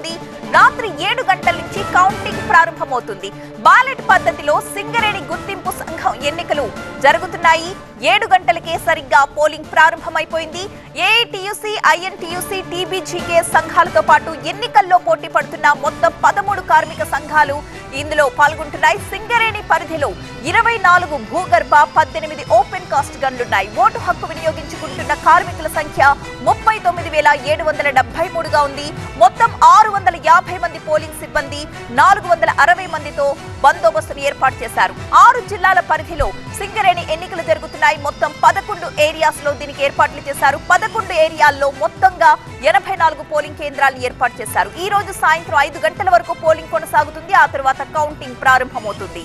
జరుగుతోంది రాత్రి ఏడు గంటల నుంచి కౌంటింగ్ ప్రారంభమవుతుంది. బాలెట్ పద్ధతిలో సింగరేణి గుర్తింపు సంఘం ఎన్నికలు జరుగుతున్నాయి. ఏడు గంటలకే సరిగ్గా పోలింగ్ ప్రారంభమైపోయింది. ఏఐటియుసి ఐఎన్టీయూసీ టీబీజీకే సంఘాలతో పాటు ఎన్నికల్లో పోటీ పడుతున్న మొత్తం పదమూడు కార్మిక సంఘాలు ఇందులో పాల్గొంటున్నాయి సింగరేణి పరిధిలో ఇరవై నాలుగు భూగర్భ పద్దెనిమిది ఓపెన్ కాస్ట్ గన్లున్నాయి. ఓటు హక్కు వినియోగించుకుంటున్న కార్మికుల సంఖ్య ముప్పై తొమ్మిది వేల ఏడు వందల డెబ్బై మూడుగా ఉంది. మొత్తం ఆరు వందల యాభై మంది పోలింగ్ సిబ్బంది నాలుగు వందల అరవై మందితో బందోబస్తును ఏర్పాటు చేశారు. ఆరు జిల్లాల పరిధిలో సింగరేణి ఎన్నికలు జరుగుతున్నాయి. మొత్తం పదకొండు ఏరియాస్లో దీనికి ఏర్పాట్లు చేశారు. పదకొండు ఏరియాల్లో మొత్తంగా ఎనభై నాలుగు పోలింగ్ కేంద్రాలు ఏర్పాటు చేశారు. ఈ రోజు సాయంత్రం ఐదు గంటల వరకు పోలింగ్ కొనసాగుతుంది. ఆ తర్వాత కౌంటింగ్ ప్రారంభమవుతుంది.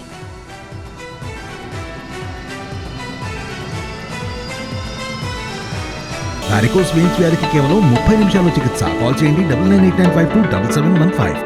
వారికోస్ వెయిన్స్ వ్యాధికి కేవలం ముప్పై నిమిషాల్లో చికిత్స. కాల్ చేయండి double nine eight nine five two double seven one five.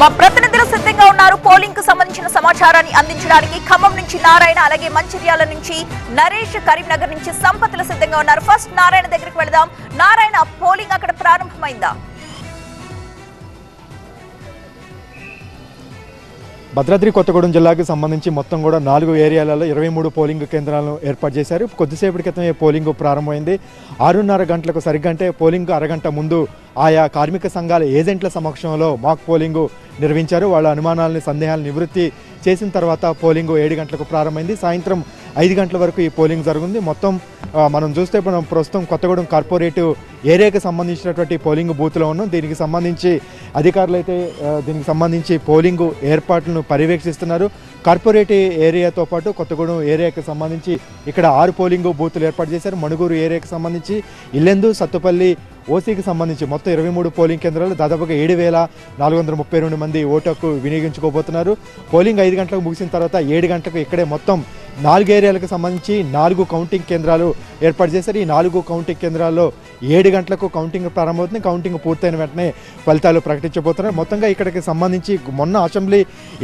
మా ప్రతినిధులు సిద్ధంగా ఉన్నారు. పోలింగ్కు సంబంధించిన సమాచారాన్ని అందించడానికి ఖమ్మం నుంచి నారాయణ అలాగే మంచిర్యాల నుంచి నరేష్ కరీంనగర్ నుంచి సంపత్తులు సిద్ధంగా ఉన్నారు. ఫస్ట్ నారాయణ దగ్గరికి వెళదాం. నారాయణ పోలింగ్ అక్కడ ప్రారంభమైందా? భద్రాద్రి కొత్తగూడెం జిల్లాకు సంబంధించి మొత్తం కూడా నాలుగు ఏరియాలలో ఇరవై మూడు పోలింగ్ కేంద్రాలను ఏర్పాటు చేశారు. కొద్దిసేపటి క్రితమే పోలింగ్ ప్రారంభమైంది. ఆరున్నర గంటలకు సరిగ్గా అంటే పోలింగ్ అరగంట ముందు ఆయా కార్మిక సంఘాల ఏజెంట్ల సమక్షంలో మాక్ పోలింగు నిర్వహించారు. వాళ్ళ అనుమానాలని సందేహాలు నివృత్తి చేసిన తర్వాత పోలింగ్ ఏడు గంటలకు ప్రారంభమైంది. సాయంత్రం ఐదు గంటల వరకు ఈ పోలింగ్ జరుగుతుంది మొత్తం మనం చూస్తే మనం ప్రస్తుతం కొత్తగూడెం కార్పొరేటివ్ ఏరియాకి సంబంధించినటువంటి పోలింగ్ బూత్లో ఉన్నాం. దీనికి సంబంధించి అధికారులు అయితే దీనికి సంబంధించి పోలింగ్ ఏర్పాట్లను పర్యవేక్షిస్తున్నారు. కార్పొరేట్ ఏరియాతో పాటు కొత్తగూడెం ఏరియాకి సంబంధించి ఇక్కడ ఆరు పోలింగ్ బూతులు ఏర్పాటు చేశారు. మణుగూరు ఏరియాకి సంబంధించి ఇల్లెందు సత్తుపల్లి ఓసీకి సంబంధించి మొత్తం ఇరవై మూడు పోలింగ్ కేంద్రాలు దాదాపుగా ఏడు వేల నాలుగు వందల ముప్పై రెండు మంది ఓటు హక్కు వినియోగించుకోబోతున్నారు. పోలింగ్ ఐదు గంటలకు ముగిసిన తర్వాత ఏడు గంటలకు ఇక్కడే మొత్తం నాలుగు ఏరియాలకు సంబంధించి నాలుగు కౌంటింగ్ కేంద్రాలు ఏర్పాటు చేశారు. ఈ నాలుగు కౌంటింగ్ కేంద్రాల్లో ఏడు గంటలకు కౌంటింగ్ ప్రారంభమవుతుంది. కౌంటింగ్ పూర్తయిన వెంటనే ఫలితాలు ప్రకటించబోతున్నారు. మొత్తంగా ఇక్కడికి సంబంధించి మొన్న అసెంబ్లీ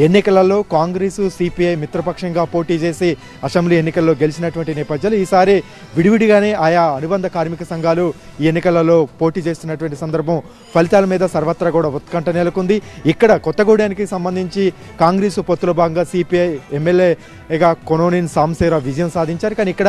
ఎన్నికలలో కాంగ్రెస్ సిపిఐ మిత్రపక్షంగా పోటీ చేసి అసెంబ్లీ ఎన్నికల్లో గెలిచినటువంటి నేపథ్యంలో ఈసారి విడివిడిగానే ఆయా అనుబంధ కార్మిక సంఘాలు ఈ ఎన్నికలలో పోటీ చేస్తున్నటువంటి సందర్భం ఫలితాల మీద సర్వత్రా కూడా ఉత్కంఠ నెలకొంది. ఇక్కడ కొత్తగూడెనికి సంబంధించి కాంగ్రెస్ పొత్తుల భాగంగా సిపిఐ ఎమ్మెల్యేగా కొనోనిన్ సాంసేరా విజయం సాధించారు. కానీ ఇక్కడ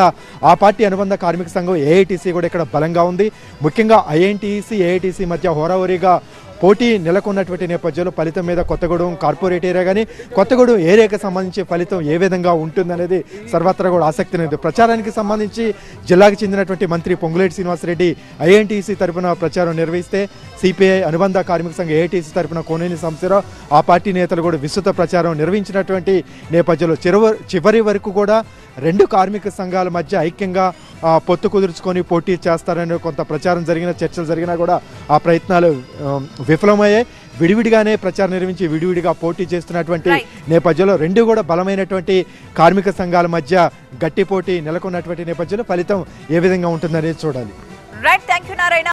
ఆ పార్టీ అనుబంధ కార్మిక సంఘం ఏఐటీసీ కూడా ఇక్కడ బలంగా ఉంది. ముఖ్యంగా ఐఎన్టీసీ ఏఐటీసీ మధ్య హోరాహోరీగా పోటీ నెలకొన్నటువంటి నేపథ్యంలో ఫలితం మీద కొత్తగూడెం కార్పొరేట్ ఏరియా కానీ కొత్తగూడెం ఏరియాకి సంబంధించి ఫలితం ఏ విధంగా ఉంటుందనేది సర్వత్రా కూడా ఆసక్తినేది ప్రచారానికి సంబంధించి జిల్లాకు చెందినటువంటి మంత్రి పొంగులేటి శ్రీనివాసరెడ్డి ఐఎన్టీసీ తరపున ప్రచారం నిర్వహిస్తే సిపిఐ అనుబంధ కార్మిక సంఘం ఏఐటీసీ తరపున కోనేని సంస్థరావు ఆ పార్టీ నేతలు కూడా విస్తృత ప్రచారం నిర్వహించినటువంటి నేపథ్యంలో చివరి వరకు కూడా రెండు కార్మిక సంఘాల మధ్య ఐక్యంగా పొత్తు కుదుర్చుకొని పోటీ చేస్తారని కొంత ప్రచారం జరిగిన చర్చలు జరిగినా కూడా ఆ ప్రయత్నాలు విఫలమయ్యాయి. విడివిడిగానే ప్రచారం నిర్వహించి విడివిడిగా పోటీ చేస్తున్నటువంటి. నేపథ్యంలో రెండు కూడా బలమైనటువంటి కార్మిక సంఘాల మధ్య గట్టి పోటీ నెలకొన్నటువంటి నేపథ్యంలో ఫలితం ఏ విధంగా ఉంటుందనేది చూడాలి. Right thank you Narayana